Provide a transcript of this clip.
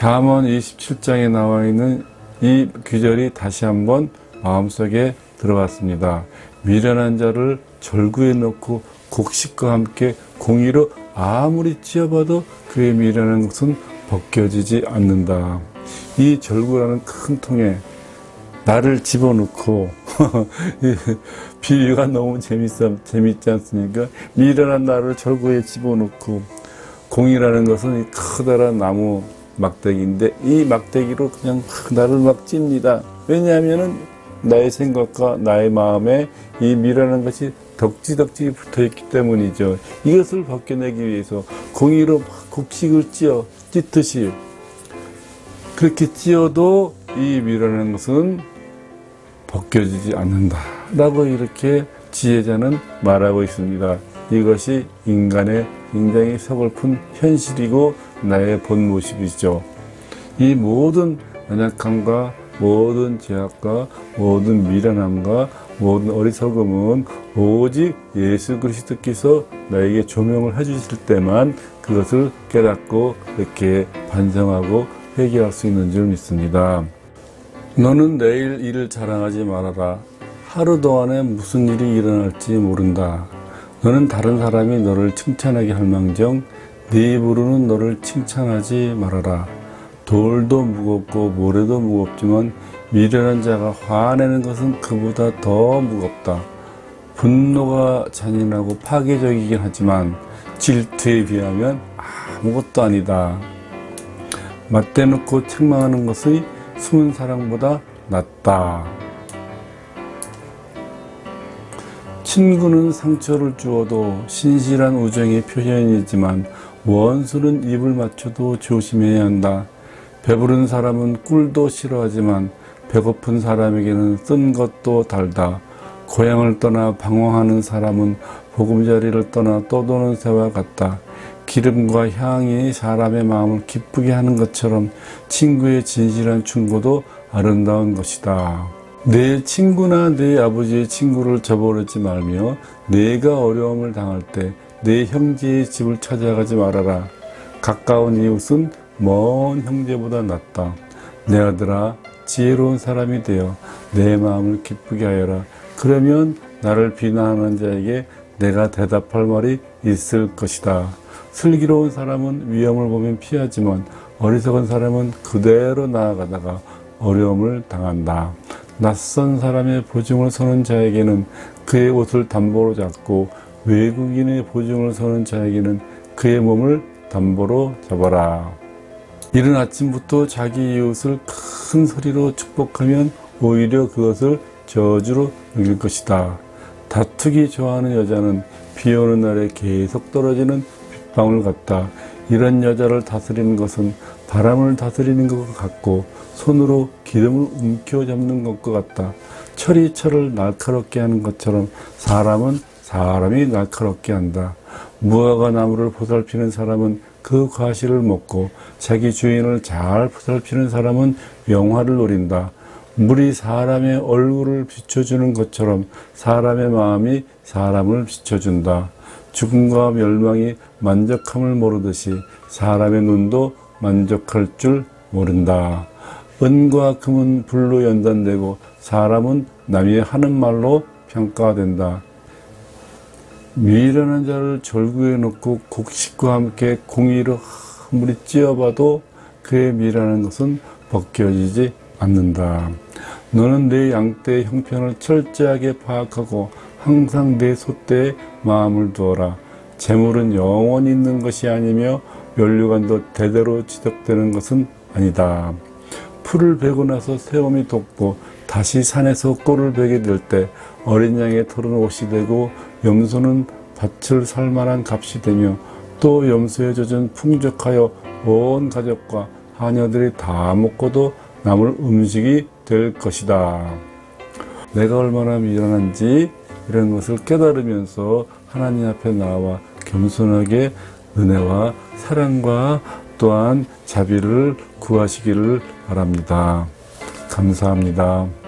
잠언 27장에 나와 있는 이 규절이 다시 한번 마음속에 들어왔습니다. 미련한 자를 절구에 넣고 곡식과 함께 공의로 아무리 찧어봐도 그의 미련한 것은 벗겨지지 않는다. 이 절구라는 큰 통에 나를 집어넣고 이 비유가 너무 재밌어 재밌지 않습니까? 미련한 나를 절구에 집어넣고 공이라는 것은 이 커다란 나무 막대기인데 이 막대기로 그냥 나를 막 찝니다. 왜냐하면은 나의 생각과 나의 마음에 이 미라는 것이 덕지덕지 붙어 있기 때문이죠. 이것을 벗겨내기 위해서 공이로 막 곡식을 찧어 찢듯이 그렇게 찧어도 이 미라는 것은 벗겨지지 않는다. 라고 이렇게 지혜자는 말하고 있습니다. 이것이 인간의 굉장히 서글픈 현실이고 나의 본 모습이죠. 이 모든 연약함과 모든 제약과 모든 미련함과 모든 어리석음은 오직 예수 그리스도께서 나에게 조명을 해주실 때만 그것을 깨닫고 이렇게 반성하고 회개할 수 있는 줄 믿습니다. 너는 내일 일을 자랑하지 말아라. 하루 동안에 무슨 일이 일어날지 모른다. 너는 다른 사람이 너를 칭찬하게 할 망정 네 입으로는 너를 칭찬하지 말아라. 돌도 무겁고 모래도 무겁지만 미련한 자가 화내는 것은 그보다 더 무겁다. 분노가 잔인하고 파괴적이긴 하지만 질투에 비하면 아무것도 아니다. 맞대놓고 책망하는 것이 숨은 사랑보다 낫다. 친구는 상처를 주어도 신실한 우정의 표현이지만 원수는 입을 맞춰도 조심해야 한다. 배부른 사람은 꿀도 싫어하지만 배고픈 사람에게는 쓴 것도 달다. 고향을 떠나 방황하는 사람은 보금자리를 떠나 떠도는 새와 같다. 기름과 향이 사람의 마음을 기쁘게 하는 것처럼 친구의 진실한 충고도 아름다운 것이다. 내 친구나 내 아버지의 친구를 저버리지 말며 내가 어려움을 당할 때 내 형제의 집을 찾아가지 말아라. 가까운 이웃은 먼 형제보다 낫다. 내 아들아 지혜로운 사람이 되어 내 마음을 기쁘게 하여라. 그러면 나를 비난하는 자에게 내가 대답할 말이 있을 것이다. 슬기로운 사람은 위험을 보면 피하지만 어리석은 사람은 그대로 나아가다가 어려움을 당한다. 낯선 사람의 보증을 서는 자에게는 그의 옷을 담보로 잡고 외국인의 보증을 서는 자에게는 그의 몸을 담보로 잡아라. 이른 아침부터 자기 이웃을 큰 소리로 축복하면 오히려 그것을 저주로 여길 것이다. 다투기 좋아하는 여자는 비 오는 날에 계속 떨어지는 빗방울 같다. 이런 여자를 다스리는 것은 바람을 다스리는 것 같고 손으로 기름을 움켜잡는 것과 같다. 철이 철을 날카롭게 하는 것처럼 사람은 사람이 날카롭게 한다. 무화과 나무를 보살피는 사람은 그 과실을 먹고 자기 주인을 잘 보살피는 사람은 명화를 노린다. 물이 사람의 얼굴을 비춰주는 것처럼 사람의 마음이 사람을 비춰준다. 죽음과 멸망이 만족함을 모르듯이 사람의 눈도 만족할 줄 모른다. 은과 금은 불로 연단되고 사람은 남이 하는 말로 평가된다. 미련한 자를 절구에 놓고 곡식과 함께 공의로 아무리 찧어봐도 그의 미라는 것은 벗겨지지 않는다. 너는 내 양떼의 형편을 철저하게 파악하고 항상 내 소떼에 마음을 두어라. 재물은 영원히 있는 것이 아니며 면류관도 대대로 지적되는 것은 아니다. 풀을 베고 나서 새엄이 돋고 다시 산에서 꼴을 베게 될 때 어린 양의 털은 옷이 되고 염소는 밭을 살 만한 값이 되며 또 염소에 젖은 풍족하여 온 가족과 하녀들이 다 먹고도 남을 음식이 될 것이다. 내가 얼마나 미련한지 이런 것을 깨달으면서 하나님 앞에 나와 겸손하게 은혜와 사랑과 또한 자비를 구하시기를 바랍니다. 감사합니다.